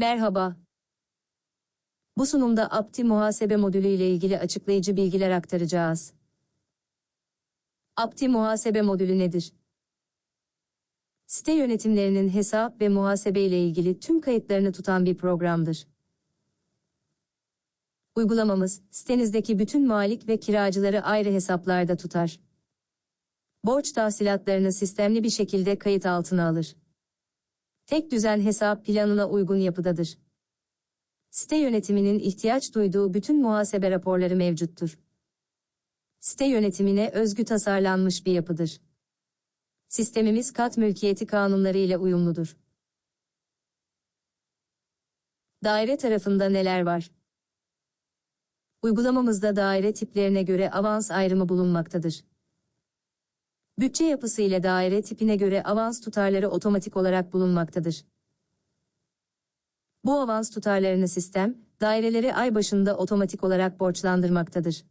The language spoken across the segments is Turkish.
Merhaba. Bu sunumda Apti Muhasebe Modülü ile ilgili açıklayıcı bilgiler aktaracağız. Apti Muhasebe Modülü nedir? Site yönetimlerinin hesap ve muhasebe ile ilgili tüm kayıtlarını tutan bir programdır. Uygulamamız, sitenizdeki bütün malik ve kiracıları ayrı hesaplarda tutar. Borç tahsilatlarını sistemli bir şekilde kayıt altına alır. Tek düzen hesap planına uygun yapıdadır. Site yönetiminin ihtiyaç duyduğu bütün muhasebe raporları mevcuttur. Site yönetimine özgü tasarlanmış bir yapıdır. Sistemimiz kat mülkiyeti kanunları ile uyumludur. Daire tarafında neler var? Uygulamamızda daire tiplerine göre avans ayrımı bulunmaktadır. Bütçe yapısı ile daire tipine göre avans tutarları otomatik olarak bulunmaktadır. Bu avans tutarlarını sistem, daireleri ay başında otomatik olarak borçlandırmaktadır.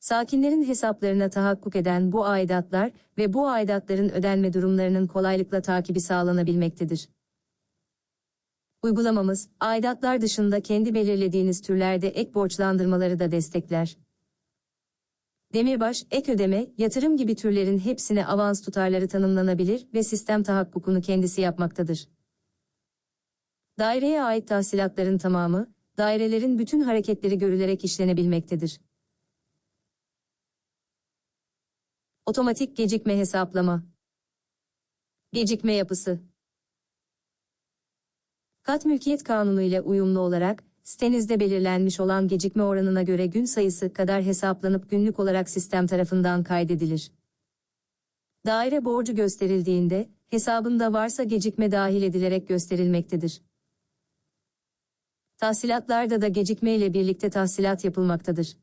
Sakinlerin hesaplarına tahakkuk eden bu aidatlar ve bu aidatların ödenme durumlarının kolaylıkla takibi sağlanabilmektedir. Uygulamamız, aidatlar dışında kendi belirlediğiniz türlerde ek borçlandırmaları da destekler. Demirbaş, ek ödeme, yatırım gibi türlerin hepsine avans tutarları tanımlanabilir ve sistem tahakkukunu kendisi yapmaktadır. Daireye ait tahsilatların tamamı, dairelerin bütün hareketleri görülerek işlenebilmektedir. Otomatik gecikme hesaplama. Gecikme yapısı. Kat mülkiyet kanunu ile uyumlu olarak, sitenizde belirlenmiş olan gecikme oranına göre gün sayısı kadar hesaplanıp günlük olarak sistem tarafından kaydedilir. Daire borcu gösterildiğinde, hesabında varsa gecikme dahil edilerek gösterilmektedir. Tahsilatlarda da gecikme ile birlikte tahsilat yapılmaktadır.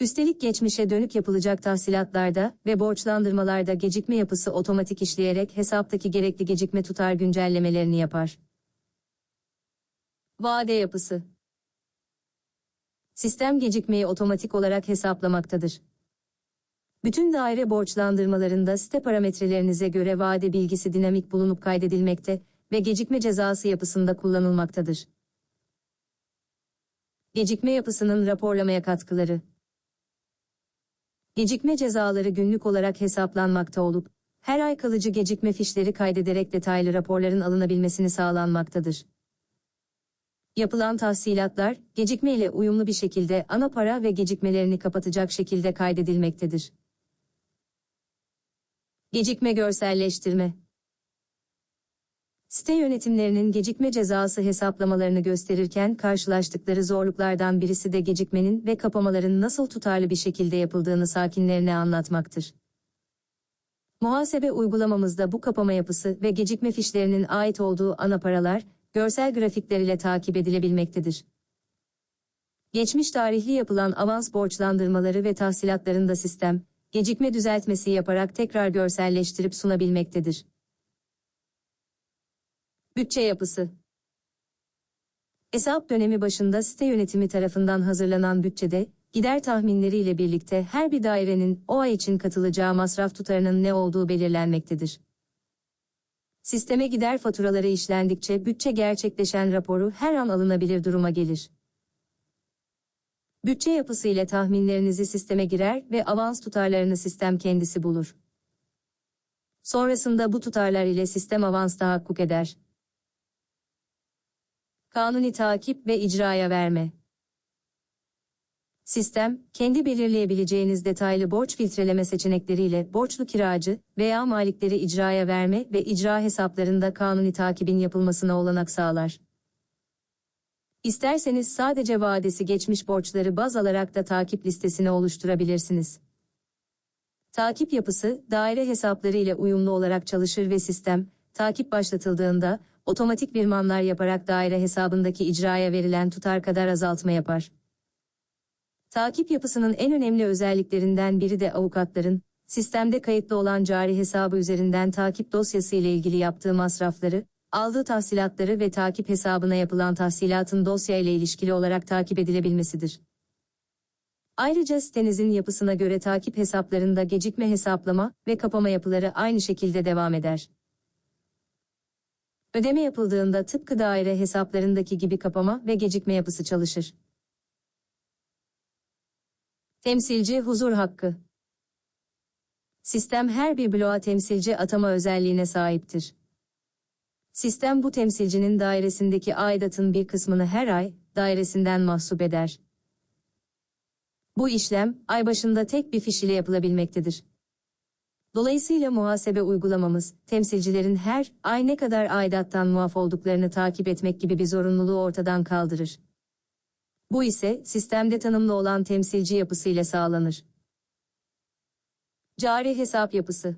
Üstelik geçmişe dönük yapılacak tahsilatlarda ve borçlandırmalarda gecikme yapısı otomatik işleyerek hesaptaki gerekli gecikme tutar güncellemelerini yapar. Vade yapısı Sistem gecikmeyi otomatik olarak hesaplamaktadır. Bütün daire borçlandırmalarında site parametrelerinize göre vade bilgisi dinamik bulunup kaydedilmekte ve gecikme cezası yapısında kullanılmaktadır. Gecikme yapısının raporlamaya katkıları Gecikme cezaları günlük olarak hesaplanmakta olup, her ay kalıcı gecikme fişleri kaydederek detaylı raporların alınabilmesini sağlanmaktadır. Yapılan tahsilatlar, gecikme ile uyumlu bir şekilde ana para ve gecikmelerini kapatacak şekilde kaydedilmektedir. Gecikme görselleştirme Site yönetimlerinin gecikme cezası hesaplamalarını gösterirken karşılaştıkları zorluklardan birisi de gecikmenin ve kapamaların nasıl tutarlı bir şekilde yapıldığını sakinlerine anlatmaktır. Muhasebe uygulamamızda bu kapama yapısı ve gecikme fişlerinin ait olduğu ana paralar, görsel grafikler ile takip edilebilmektedir. Geçmiş tarihli yapılan avans borçlandırmaları ve tahsilatlarında sistem, gecikme düzeltmesi yaparak tekrar görselleştirip sunabilmektedir. Bütçe yapısı Hesap dönemi başında site yönetimi tarafından hazırlanan bütçede, gider tahminleriyle birlikte her bir dairenin o ay için katılacağı masraf tutarının ne olduğu belirlenmektedir. Sisteme gider faturaları işlendikçe bütçe gerçekleşen raporu her an alınabilir duruma gelir. Bütçe yapısı ile tahminlerinizi sisteme girer ve avans tutarlarını sistem kendisi bulur. Sonrasında bu tutarlar ile sistem avans tahakkuk eder. Kanuni takip ve icraya verme. Sistem, kendi belirleyebileceğiniz detaylı borç filtreleme seçenekleriyle borçlu kiracı veya malikleri icraya verme ve icra hesaplarında kanuni takibin yapılmasına olanak sağlar. İsterseniz sadece vadesi geçmiş borçları baz alarak da takip listesini oluşturabilirsiniz. Takip yapısı, daire hesapları ile uyumlu olarak çalışır ve sistem, takip başlatıldığında, otomatik birmanlar yaparak daire hesabındaki icraya verilen tutar kadar azaltma yapar. Takip yapısının en önemli özelliklerinden biri de avukatların, sistemde kayıtlı olan cari hesabı üzerinden takip dosyası ile ilgili yaptığı masrafları, aldığı tahsilatları ve takip hesabına yapılan tahsilatın dosya ile ilişkili olarak takip edilebilmesidir. Ayrıca sitenizin yapısına göre takip hesaplarında gecikme hesaplama ve kapama yapıları aynı şekilde devam eder. Ödeme yapıldığında tıpkı daire hesaplarındaki gibi kapama ve gecikme yapısı çalışır. Temsilci huzur hakkı. Sistem her bir bloğa temsilci atama özelliğine sahiptir. Sistem bu temsilcinin dairesindeki aidatın bir kısmını her ay dairesinden mahsup eder. Bu işlem ay başında tek bir fiş ile yapılabilmektedir. Dolayısıyla muhasebe uygulamamız, temsilcilerin her ay ne kadar aidattan muaf olduklarını takip etmek gibi bir zorunluluğu ortadan kaldırır. Bu ise sistemde tanımlı olan temsilci yapısı ile sağlanır. Cari hesap yapısı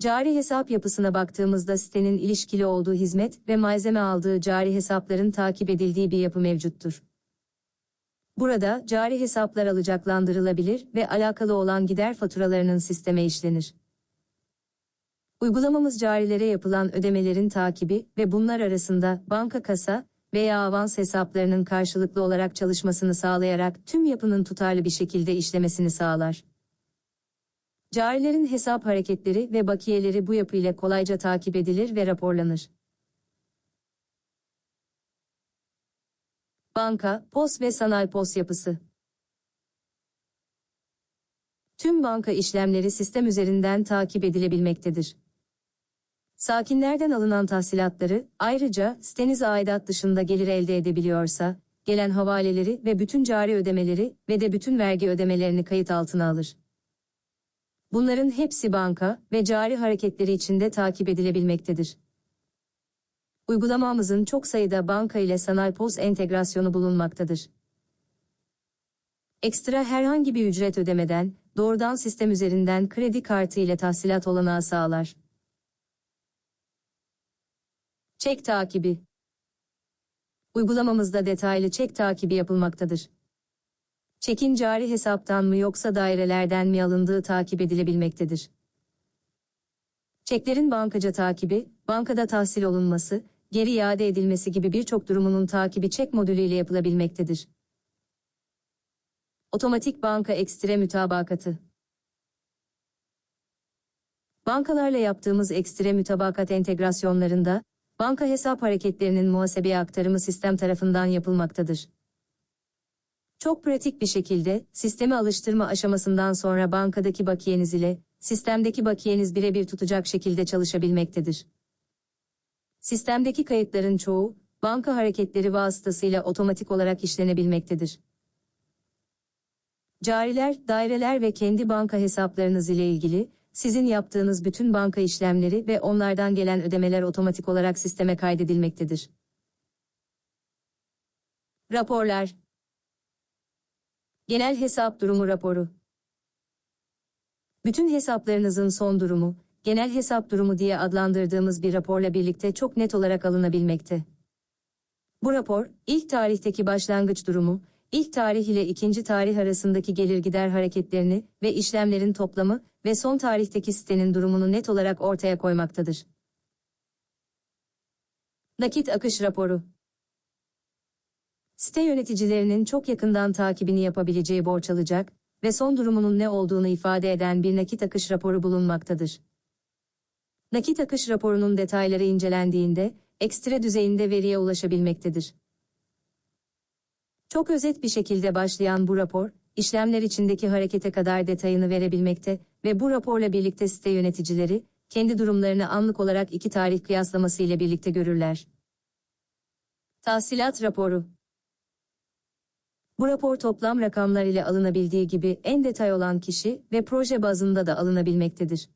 Cari hesap yapısına baktığımızda sitenin ilişkili olduğu hizmet ve malzeme aldığı cari hesapların takip edildiği bir yapı mevcuttur. Burada cari hesaplar alacaklandırılabilir ve alakalı olan gider faturalarının sisteme işlenir. Uygulamamız carilere yapılan ödemelerin takibi ve bunlar arasında banka kasa veya avans hesaplarının karşılıklı olarak çalışmasını sağlayarak tüm yapının tutarlı bir şekilde işlemesini sağlar. Carilerin hesap hareketleri ve bakiyeleri bu yapı ile kolayca takip edilir ve raporlanır. Banka, pos ve sanayi pos yapısı. Tüm banka işlemleri sistem üzerinden takip edilebilmektedir. Sakinlerden alınan tahsilatları, ayrıca siteniz aidat dışında gelir elde edebiliyorsa, gelen havaleleri ve bütün cari ödemeleri ve de bütün vergi ödemelerini kayıt altına alır. Bunların hepsi banka ve cari hareketleri içinde takip edilebilmektedir. Uygulamamızın çok sayıda banka ile sanayi poz entegrasyonu bulunmaktadır. Ekstra herhangi bir ücret ödemeden, doğrudan sistem üzerinden kredi kartı ile tahsilat olanağı sağlar. Çek takibi Uygulamamızda detaylı çek takibi yapılmaktadır. Çekin cari hesaptan mı yoksa dairelerden mi alındığı takip edilebilmektedir. Çeklerin bankaca takibi, bankada tahsil olunması, geri iade edilmesi gibi birçok durumunun takibi çek modülüyle yapılabilmektedir. Otomatik banka ekstre mütabakatı Bankalarla yaptığımız ekstre mütabakat entegrasyonlarında, banka hesap hareketlerinin muhasebeye aktarımı sistem tarafından yapılmaktadır. Çok pratik bir şekilde, sistemi alıştırma aşamasından sonra bankadaki bakiyeniz ile, sistemdeki bakiyeniz birebir tutacak şekilde çalışabilmektedir. Sistemdeki kayıtların çoğu, banka hareketleri vasıtasıyla otomatik olarak işlenebilmektedir. Cariler, daireler ve kendi banka hesaplarınız ile ilgili, sizin yaptığınız bütün banka işlemleri ve onlardan gelen ödemeler otomatik olarak sisteme kaydedilmektedir. Raporlar Genel hesap durumu raporu Bütün hesaplarınızın son durumu, genel hesap durumu diye adlandırdığımız bir raporla birlikte çok net olarak alınabilmekte. Bu rapor, ilk tarihteki başlangıç durumu, ilk tarih ile ikinci tarih arasındaki gelir gider hareketlerini ve işlemlerin toplamı ve son tarihteki sitenin durumunu net olarak ortaya koymaktadır. Nakit akış raporu Site yöneticilerinin çok yakından takibini yapabileceği borç alacak ve son durumunun ne olduğunu ifade eden bir nakit akış raporu bulunmaktadır. Nakit akış raporunun detayları incelendiğinde, ekstra düzeyinde veriye ulaşabilmektedir. Çok özet bir şekilde başlayan bu rapor, işlemler içindeki harekete kadar detayını verebilmekte ve bu raporla birlikte site yöneticileri, kendi durumlarını anlık olarak iki tarih kıyaslaması ile birlikte görürler. Tahsilat raporu Bu rapor toplam rakamlar ile alınabildiği gibi en detay olan kişi ve proje bazında da alınabilmektedir.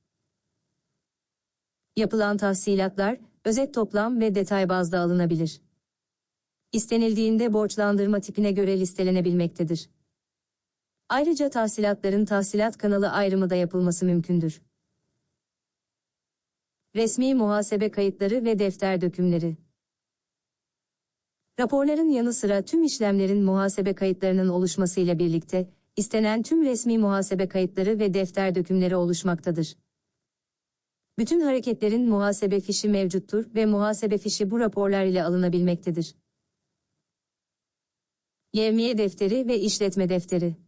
Yapılan tahsilatlar, özet toplam ve detay bazda alınabilir. İstenildiğinde borçlandırma tipine göre listelenebilmektedir. Ayrıca tahsilatların tahsilat kanalı ayrımı da yapılması mümkündür. Resmi muhasebe kayıtları ve defter dökümleri Raporların yanı sıra tüm işlemlerin muhasebe kayıtlarının oluşmasıyla birlikte, istenen tüm resmi muhasebe kayıtları ve defter dökümleri oluşmaktadır. Bütün hareketlerin muhasebe fişi mevcuttur ve muhasebe fişi bu raporlar ile alınabilmektedir. Yevmiye defteri ve işletme defteri.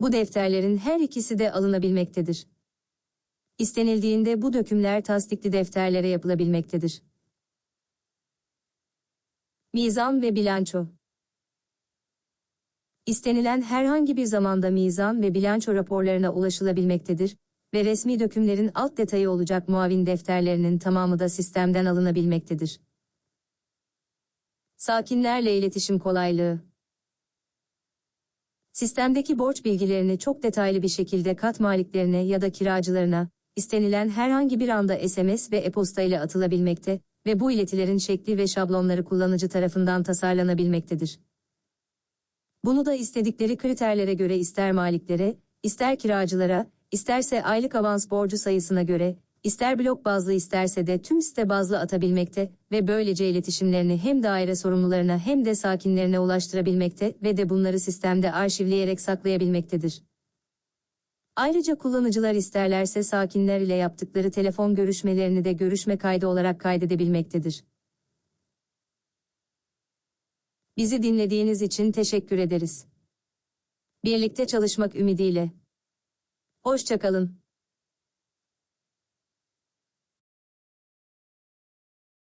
Bu defterlerin her ikisi de alınabilmektedir. İstenildiğinde bu dökümler tasdikli defterlere yapılabilmektedir. Mizan ve bilanço İstenilen herhangi bir zamanda mizan ve bilanço raporlarına ulaşılabilmektedir ve resmi dökümlerin alt detayı olacak muavin defterlerinin tamamı da sistemden alınabilmektedir. Sakinlerle iletişim kolaylığı Sistemdeki borç bilgilerini çok detaylı bir şekilde kat maliklerine ya da kiracılarına, istenilen herhangi bir anda SMS ve e-posta ile atılabilmekte ve bu iletilerin şekli ve şablonları kullanıcı tarafından tasarlanabilmektedir. Bunu da istedikleri kriterlere göre ister maliklere, ister kiracılara, isterse aylık avans borcu sayısına göre, ister blok bazlı isterse de tüm site bazlı atabilmekte ve böylece iletişimlerini hem daire sorumlularına hem de sakinlerine ulaştırabilmekte ve de bunları sistemde arşivleyerek saklayabilmektedir. Ayrıca kullanıcılar isterlerse sakinler ile yaptıkları telefon görüşmelerini de görüşme kaydı olarak kaydedebilmektedir. Bizi dinlediğiniz için teşekkür ederiz. Birlikte çalışmak ümidiyle. Hoşçakalın.